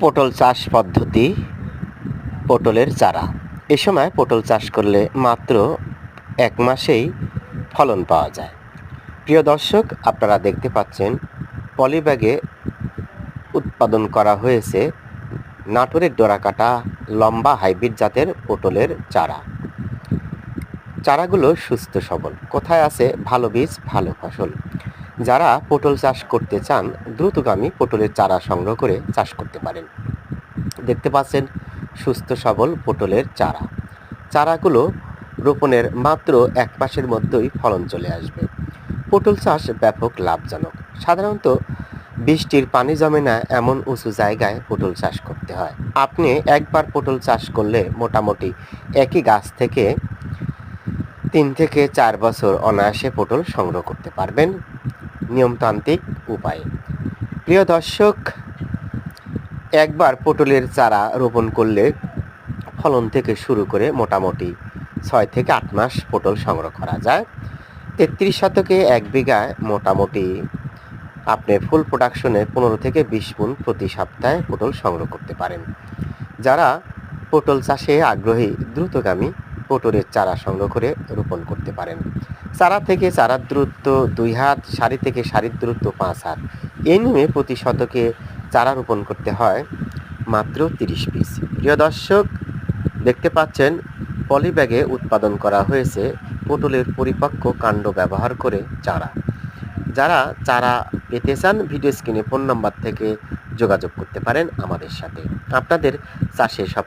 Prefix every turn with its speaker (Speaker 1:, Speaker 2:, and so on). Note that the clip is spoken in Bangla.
Speaker 1: পটল চাষ পদ্ধতি, পটলের চারা। এ সময় পটল চাষ করলে মাত্র এক মাসেই ফলন পাওয়া যায়। প্রিয় দর্শক, আপনারা দেখতে পাচ্ছেন, পলিব্যাগে উৎপাদন করা হয়েছে নাটোরের ডোরাকাটা লম্বা হাইব্রিড জাতের পটলের চারা। চারাগুলো সুস্থ সবল। কোথায় আছে ভালো বীজ, ভালো ফসল? যারা পটল চাষ করতে চান, দ্রুতগামী পটলের চারা সংগ্রহ করে চাষ করতে পারেন। দেখতে পাচ্ছেন সুস্থ সবল পটলের চারা। চারাগুলো রোপণের মাত্র এক মাসের মধ্যেই ফলন চলে আসবে। পটল চাষ ব্যাপক লাভজনক। সাধারণত বৃষ্টির পানি জমে না এমন উঁচু জায়গায় পটল চাষ করতে হয়। আপনি একবার পটল চাষ করলে মোটামুটি একই গাছ থেকে তিন থেকে চার বছর অনায়াসে পটল সংগ্রহ করতে পারবেন। নিয়মতান্ত্রিক উপায়ে। প্রিয় দর্শক, একবার পটলের চারা রোপণ করলে ফলন থেকে শুরু করে মোটামুটি ছয় থেকে আট মাস পটল সংগ্রহ করা যায়। তেত্রিশ শতকে এক বিঘায় মোটামুটি আপনি ফুল প্রোডাকশনে পনেরো থেকে বিশ গুণ প্রতি সপ্তাহে পটল সংগ্রহ করতে পারেন। যারা পটল চাষে আগ্রহী, দ্রুতগামী পটলের চারা সংগ্রহ করে রোপণ করতে পারেন। চারা থেকে চারার দূরত্ব দুই হাত, সারি থেকে সারির দূরত্ব পাঁচ হাত। এই নিয়মে প্রতি শতকে চারা রোপণ করতে হয় মাত্র তিরিশ পিস। প্রিয় দর্শক, দেখতে পাচ্ছেন পলিব্যাগে উৎপাদন করা হয়েছে পটলের পরিপক্ক কাণ্ড ব্যবহার করে চারা। যারা চারা পেতে চান, ভিডিও স্ক্রিনে ফোন নাম্বার থেকে যোগাযোগ করতে পারেন আমাদের সাথে। আপনাদের চাষে সফল